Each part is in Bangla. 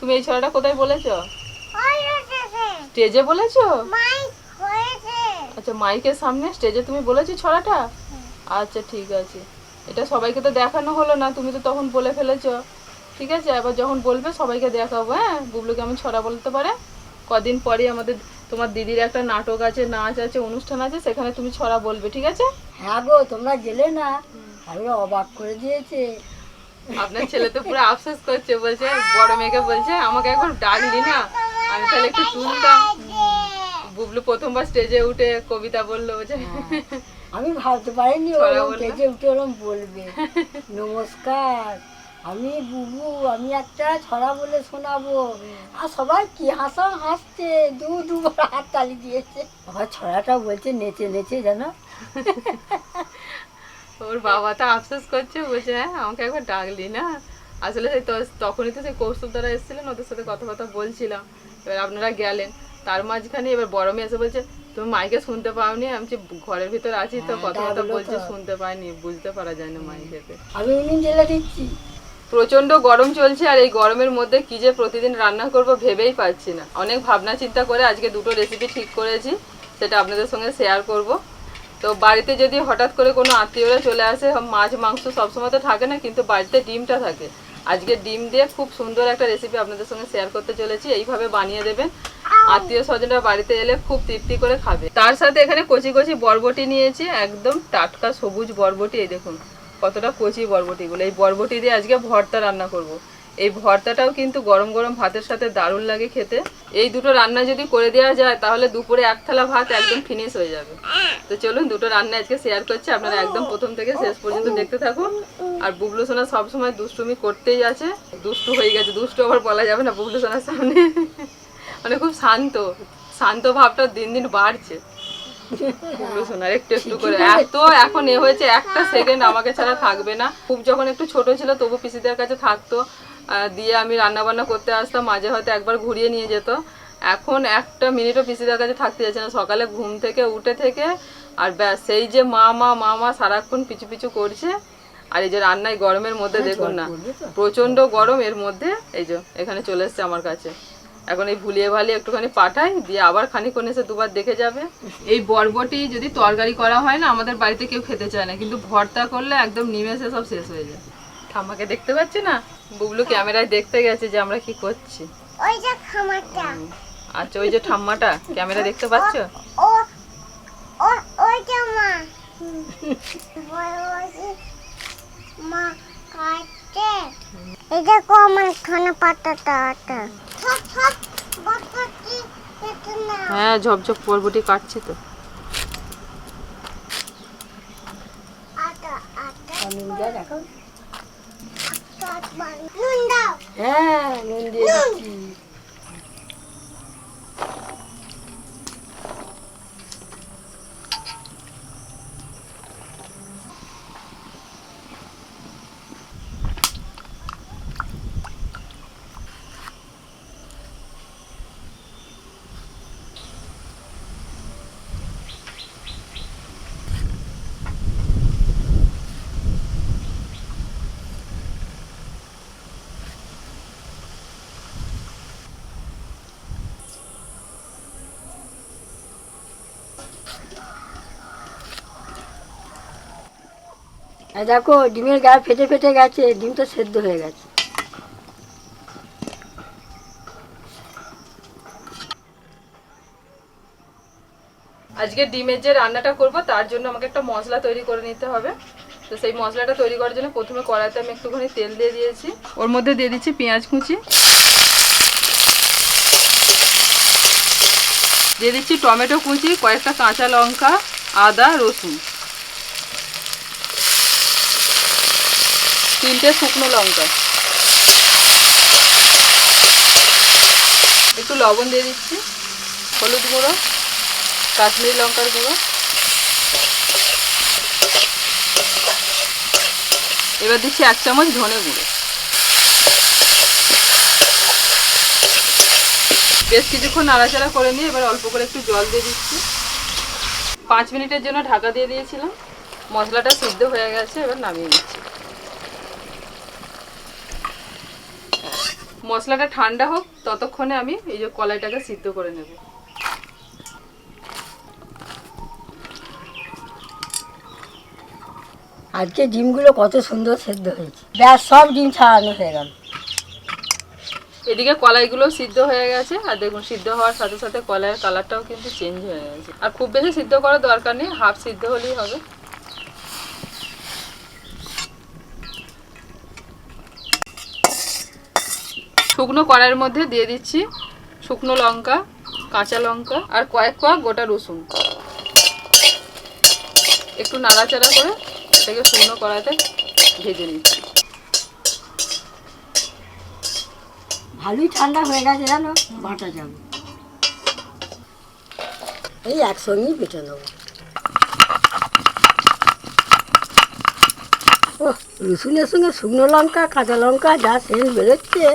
তুমি এই ছড়াটা কোথায় বলেছ? স্টেজে বলেছ? আচ্ছা মাইকের সামনে স্টেজে তুমি বলেছ ছড়াটা? আচ্ছা ঠিক আছে। এটা সবাইকে তো দেখানো হলো না, তুমি তো তখন বলে ফেলেছো। ঠিক আছে, এবার যখন বলবে সবাইকে দেখাবো হ্যাঁ? বুবলুকে আমি ছড়া বলতে পারে। কদিন পরে আমাদের, তোমার দিদির একটা নাটক আছে, নাচ আছে, অনুষ্ঠান আছে, সেখানে তুমি ছড়া বলবে, ঠিক আছে? হ্যাঁ গো, তোমরা গেলে না। আমি অবাক করে দিয়েছে। আপনার ছেলে তো পুরো আফসোস করছে বলছে বড় মেয়েকে বলছে আমাকে একবার ডাকলি না আমি তাহলে একটু তুলতাম। বুবলু প্রথমবার স্টেজে উঠে কবিতা বলল যে আমি ভাবতে পারিনি ওরকম স্টেজে উঠে ওরকম বলবে। নমস্কার আমি বুবু আমি একটা ছড়া বলে শোনাবো। আর সবাই কি হাসা হাসছে দু দুবার হাত তালি দিয়েছে। আবার ছড়াটা বলছে নেচে নেচে জানো? ওর বাবা তো আফসোস করছে বলছে হ্যাঁ আমাকে একবার ডাকলি না? আসলে সেই তখনই তো সেই কৌস্তব দ্বারা এসেছিলেন ওদের সাথে কথাবার্তা বলছিলাম। এবার আপনারা গেলেন। তার মাঝখানে এবার বড় মেয়ে এসে বলছে তুমি মাইকে শুনতে পাওনি? আমি ঘরের ভিতর আছি তো হ্যাঁ, কথাবার্তা বলছে শুনতে পাইনি বুঝতে পারা যায় না মাইকেতে আমি উনুন দিচ্ছি প্রচণ্ড গরম চলছে আর এই গরমের মধ্যে কি যে প্রতিদিন রান্না করব ভেবেই পাচ্ছি না। অনেক ভাবনা চিন্তা করে আজকে দুটো রেসিপি ঠিক করেছি সেটা আপনাদের সঙ্গে শেয়ার করব। তো বাড়িতে যদি হঠাৎ করে কোনো আত্মীয়রা চলে আসে মাছ মাংস সবসময় তো থাকে না কিন্তু বাড়িতে ডিমটা থাকে। আজকে ডিম দিয়ে খুব সুন্দর একটা রেসিপি আপনাদের সঙ্গে শেয়ার করতে চলেছি এইভাবে বানিয়ে দেবেন। আত্মীয় স্বজনরা বাড়িতে এলে খুব তৃপ্তি করে খাবে। তার সাথে এখানে কচি কচি বরবটি নিয়েছি একদম টাটকা সবুজ বরবটি এই দেখুন কতটা কচি বরবটিগুলো এই বরবটি দিয়ে আজকে ভর্তা রান্না করব। এই ভর্তাটাও কিন্তু গরম গরম ভাতের সাথে দারুণ লাগে খেতে। এই দুটো রান্না যদি করে দেওয়া যায়, তাহলে দুপুরে এক থালা ভাত একদম ফিনিশ হয়ে যাবে। তো চলুন দুটো রান্না আজকে শেয়ার করছি, আপনারা একদম প্রথম থেকে শেষ পর্যন্ত দেখতে থাকুন। আর বুবলু সোনা সবসময় দুষ্টুমি করতেই আছে। দুষ্টু হয়ে গেছে, দুষ্টু আবার বলা যাবে না বুবলু সোনার সামনে। মানে খুব শান্ত শান্ত ভাবটা দিন দিন বাড়ছে। একটু করে। এত এখন এ হয়েছে একটা সেকেন্ড আমাকে ছাড়া থাকবে না। খুব যখন একটু ছোট ছিল, তবু পিসিদের কাছে থাকতো। দিয়ে আমি রান্না বান্না করতে আসতাম মাঝে হয়তো একবার ঘুরিয়ে নিয়ে যেত। এখন একটা মিনিটও পিসিদের কাছে থাকতে যাচ্ছে না। সকালে ঘুম থেকে উঠে থেকে আর ব্যাস সেই যে মা মা মা মা সারাক্ষণ পিছু পিছু করছে। আর এই যে রান্নায় গরমের মধ্যে দেখুন না প্রচণ্ড গরম এর মধ্যে এই যে এখানে চলে এসছে আমার কাছে। এখন এই ভুলিয়ে ভালিয়ে একটুখানি পাঠাই দিয়ে আবার খানিক্ষণ এসে দুবার দেখে যাবে। এই বরবটি যদি তরকারি করা হয় না আমাদের বাড়িতে কেউ খেতে চায় না কিন্তু ভর্তা করলে একদম নিমেষে সব শেষ হয়ে যায়। ঠাম্মাকে দেখতে পাচ্ছি না? বুবলু ক্যামেরায় দেখতে গেছে যে আমরা কি করছি। ওই যে খামারটা। আচ্ছা ওই যে ঠাম্মাটা ক্যামেরা দেখতে পাচ্ছ? ও ও ওই যে মা। মা কাটে এই দেখো আমার খানা পাতাটা আটা হ্যাঁ ঝপঝপ বরবটি কাটছে তো। আটা আটা। দাও হ্যাঁ নুন দিয়ে দেখো, ডিমের গায়ে ফেটে ফেটে গেছে ডিমটা সেদ্ধ হয়ে গেছে। আজকে ডিমের যে রান্নাটা করব, তার জন্য আমাকে একটা মশলা তৈরি করে নিতে হবে। তো সেই মশলাটা তৈরি করার জন্য প্রথমে কড়াইতে আমি একটুখানি তেল দিয়ে দিয়েছি। ওর মধ্যে দিয়ে দিচ্ছি পেঁয়াজ কুচি। দিয়ে দিচ্ছি টমেটো কুচি, কয়েকটা কাঁচা লঙ্কা, আদা, রসুন। তিনটে শুকনো লঙ্কা। একটু লবণ দিয়ে দিচ্ছি। হলুদ গুঁড়ো, কাশ্মীরি লঙ্কার গুঁড়ো। এবার দিচ্ছি এক চামচ ধনে গুঁড়ো। বেশ কিছুক্ষণ নাড়াচাড়া করে নিয়ে এবার অল্প করে একটু জল দিয়ে দিচ্ছি। পাঁচ মিনিটের জন্য ঢাকা দিয়ে দিয়েছিলাম। মশলাটা সিদ্ধ হয়ে গেছে, এবার নামিয়ে নিচ্ছি। মশলাটা ঠান্ডা হোক ততক্ষণে আমি এই যে কলাইটাকে সিদ্ধ করে নেব। আজকে ডিমগুলো কত সুন্দর সেদ্ধ হয়েছে। ব্যাস সব ডিম ছাড়ানো হয়ে গেল। এদিকে কলাইগুলো সিদ্ধ হয়ে গেছে আর দেখুন সিদ্ধ হওয়ার সাথে সাথে কলাইয়ের কালারটাও কিন্তু চেঞ্জ হয়ে গেছে। আর খুব বেশি সিদ্ধ করার দরকার নেই হাফ সিদ্ধ হলেই হবে। শুকনো কড়াইয়ের মধ্যে দিয়ে দিচ্ছি শুকনো লঙ্কা, কাঁচা লঙ্কা আর কয়েক কোয়া গোটা রসুন। একটু নাড়াচাড়া করে এটাকে শুকনো কড়াইতে ভেজে নিচ্ছি। ভালোই ঠান্ডা হয়ে গেছে জানো, বাটা যাবে। এই একসঙ্গেই বেটে নেব। ও রসুনের সঙ্গে শুকনো লঙ্কা, কাঁচা লঙ্কা যা সেন্ট বেরোচ্ছে।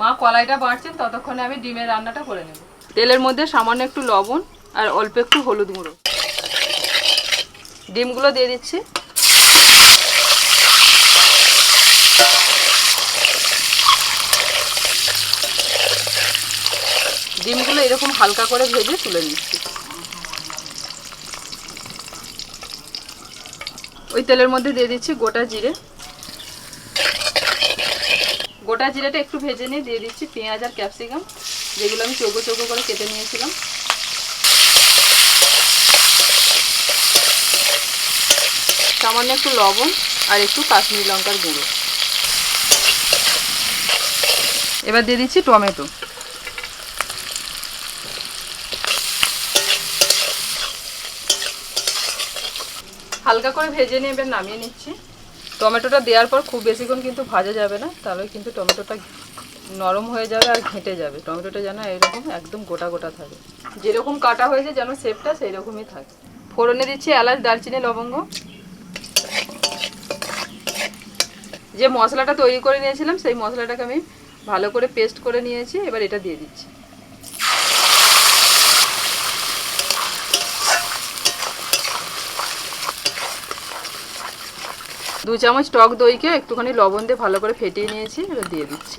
মা কলাইটা বাড়ছেন, ততক্ষণে আমি ডিমের রান্নাটা করে নেব। তেলের মধ্যে সামান্য একটু লবণ আর অল্প একটু হলুদ গুঁড়ো। ডিমগুলো দিয়ে দিচ্ছি। ডিমগুলো এরকম হালকা করে ভেজে তুলে নিচ্ছি। ওই তেলের মধ্যে দিয়ে দিচ্ছি গোটা জিরে। গোটা জিরাটা একটু ভেজে নিয়ে দিয়ে দিচ্ছি পেঁয়াজ আর ক্যাপসিকাম, যেগুলো আমি চৌকো চৌকো করে কেটে নিয়েছিলাম। সামান্য একটু লবণ আর একটু কাশ্মীরি লঙ্কার গুঁড়ো। এবার দিয়ে দিচ্ছি টমেটো। হালকা করে ভেজে নিয়ে এবার নামিয়ে নিচ্ছি। টমেটোটা দেওয়ার পর খুব বেশিক্ষণ কিন্তু ভাজা যাবে না, তাহলে কিন্তু টমেটোটা নরম হয়ে যাবে আর ঘেঁটে যাবে। টমেটোটা যেন এরকম একদম গোটা গোটা থাকে। যেরকম কাটা হয়েছে যেন শেপটা সেই রকমই থাকে। ফোড়নে দিচ্ছি এলাচ, দারচিনি, লবঙ্গ। যে মশলাটা তৈরি করে নিয়েছিলাম, সেই মশলাটাকে আমি ভালো করে পেস্ট করে নিয়েছি, এবার এটা দিয়ে দিচ্ছি। দু চামচ টক দইকে একটুখানি লবণ দিয়ে ভালো করে ফেটিয়ে নিয়েছি, এবার দিয়ে দিচ্ছি।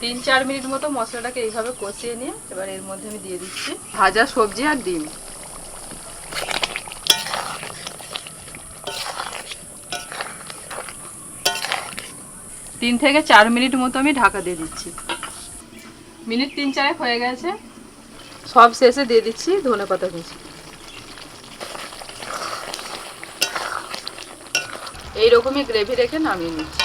তিন চার মিনিট মতো মশলাটাকে এইভাবে কষিয়ে নিয়ে এবার এর মধ্যে আমি দিয়ে দিচ্ছি ভাজা সবজি আর ডিম। তিন থেকে চার মিনিট মতো আমি ঢাকা দিয়ে দিচ্ছি। মিনিট তিন চারেক হয়ে গেছে। সব শেষে দিয়ে দিচ্ছি ধনে পাতা কুচি। এইরকমই গ্রেভি রেখে নামিয়ে নিচ্ছি।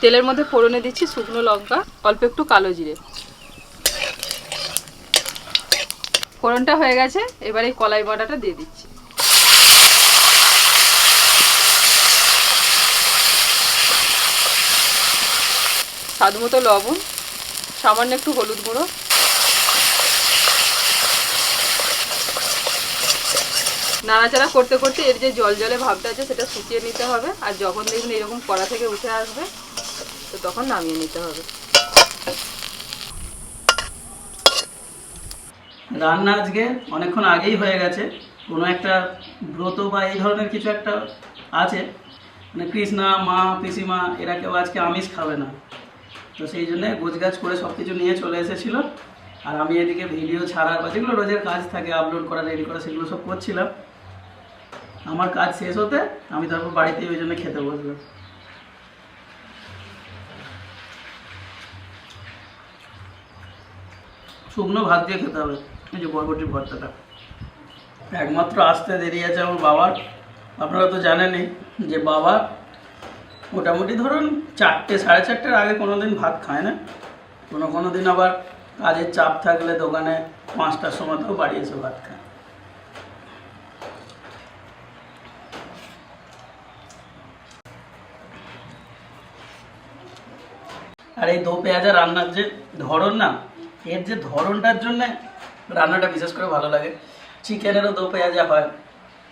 তেলের মধ্যে ফোড়নে দিচ্ছি শুকনো লঙ্কা, অল্প একটু কালো জিরে। ফোড়নটা হয়ে গেছে, এবার এই কলাই বাটাটা দিয়ে দিচ্ছি। স্বাদ মতো লবণ, সামান্য একটু হলুদ গুঁড়ো। নাড়াচাড়া করতে করতে এর যে জল জলে ভাবটা আছে সেটা শুকিয়ে নিতে হবে। আর যখন দেখবেন এরকম কড়া থেকে উঠে আসবে, তো তখন নামিয়ে নিতে হবে। রান্না আজকে অনেকক্ষণ আগেই হয়ে গেছে। কোনো একটা ব্রত বা এই ধরনের কিছু একটা আছে। মানে কৃষ্ণা, মা, পিসিমা, এরা কেউ আজকে আমিষ খাবে না। তো সেই জন্য গোছগাছ করে সব কিছু নিয়ে চলে এসেছিল। আর আমি এদিকে ভিডিও ছাড়া বা যেগুলো রোজের কাজ থাকে আপলোড করা রেডি করা, সেগুলো সব করছিলাম। আমার কাজ শেষ হতে আমি তারপর বাড়িতেই ওই জন্য খেতে বসবো শুকনো ভাত দিয়ে খেতে হবে, এই যে বরবটির ভর্তাটা। একমাত্র আসতে দেরি আছে আমার বাবার। আপনারা তো জানেনই যে বাবা মোটামুটি ধরুন চারটে, সাড়ে চারটের আগে কোনো দিন ভাত খায় না। কোনো কোনো দিন আবার কাজের চাপ থাকলে দোকানে পাঁচটার সময় বাড়ি এসে ভাত খায়। আর এই দো পেঁয়াজা রান্নার যে ধরন না, এর যে ধরনটার জন্য রান্নাটা বিশেষ করে ভালো লাগে। চিকেনেরও দো পেঁয়াজা হয়,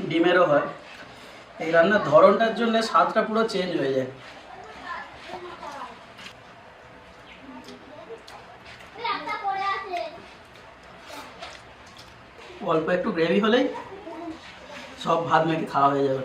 ডিমেরও হয়। এই রান্নার ধরনটার জন্য স্বাদটা পুরো চেঞ্জ হয়ে যায়। অল্প একটু গ্রেভি হলেই সব ভাত মেখে খাওয়া হয়ে যাবে।